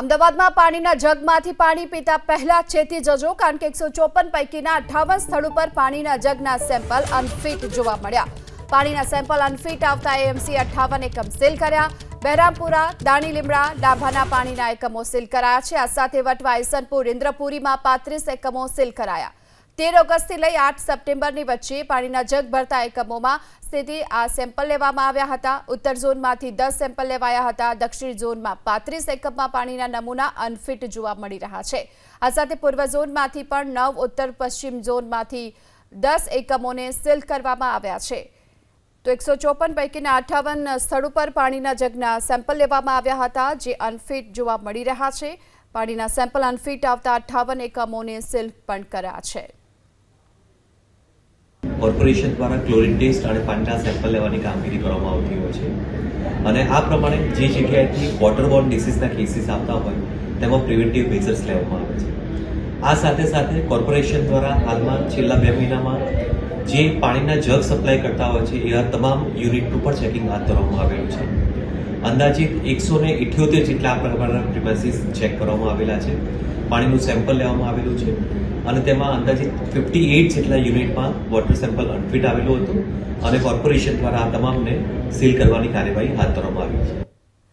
અમદાવાદમાં પાણીના જગમાંથી પાણી પીતા પહેલા ચેતી જજો, કારણ કે એકસો ચોપન પૈકીના અઠ્ઠાવન સ્થળ ઉપર પાણીના જગના સેમ્પલ અનફિટ જોવા મળ્યા. પાણીના સેમ્પલ અનફિટ આવતા એએમસી અઠ્ઠાવન એકમ સીલ કર્યા. બહેરામપુરા દાણી લીમડા ડાભાના પાણીના એકમો સીલ કરાયા છે. આ સાથે વટવા ઈસનપુર, ઇન્દ્રપુરીમાં પાંત્રીસ એકમો સીલ કરાયા. તેર ઓગસ્ટથી લઈ આઠ સપ્ટેમ્બરની વચ્ચે પાણીના જગ ભરતા એકમોમાં સ્થિતિ આ સેમ્પલ લેવામાં આવ્યા હતા. ઉત્તર ઝોનમાંથી દસ સેમ્પલ લેવાયા હતા. દક્ષિણ ઝોનમાં પાંત્રીસ એકમમાં પાણીના નમૂના અનફિટ જોવા મળી રહ્યા છે. આ સાથે પૂર્વ ઝોનમાંથી પણ નવ, ઉત્તર પશ્ચિમ ઝોનમાંથી દસ એકમોને સીલ કરવામાં આવ્યા છે. તો એકસો ચોપન પૈકીના અઠ્ઠાવન સ્થળ ઉપર પાણીના જગના સેમ્પલ લેવામાં આવ્યા હતા, જે અનફિટ જોવા મળી રહ્યા છે. પાણીના સેમ્પલ અનફિટ આવતા અઠ્ઠાવન એકમોને સીલ પણ કર્યા છે. કોર્પોરેશન દ્વારા ક્લોરિન ટેસ્ટ અને પાણીના સેમ્પલ લેવાની કામગીરી કરવામાં આવતી હોય છે. અને આ પ્રમાણે જે જગ્યાએથી વોટરબોર્ન ડિસીઝના કેસીસ આવતા હોય, તેમાં પ્રિવેન્ટિવ મેજર્સ લેવામાં આવે છે. આ સાથે સાથે કોર્પોરેશન દ્વારા હાલમાં છેલ્લા બે મહિનામાં જે પાણીના જગ સપ્લાય કરતા હોય છે એવા તમામ યુનિટનું પણ ચેકિંગ હાથ ધરવામાં આવેલું છે. અંદાજિત એકસો ને ઇઠ્યોતેર જેટલા પ્રકારના પ્રિમાઇસીસ ચેક કરવામાં આવેલા છે. પાણીનું સેમ્પલ લેવામાં આવેલું છે. અને તેમાં અંદાજિત ફિફ્ટી એઇટ જેટલા યુનિટમાં વોટર સેમ્પલ અનફિટ આવેલું હતું. અને કોર્પોરેશન દ્વારા આ તમામને સીલ કરવાની કાર્યવાહી હાથ ધરવામાં આવી છે.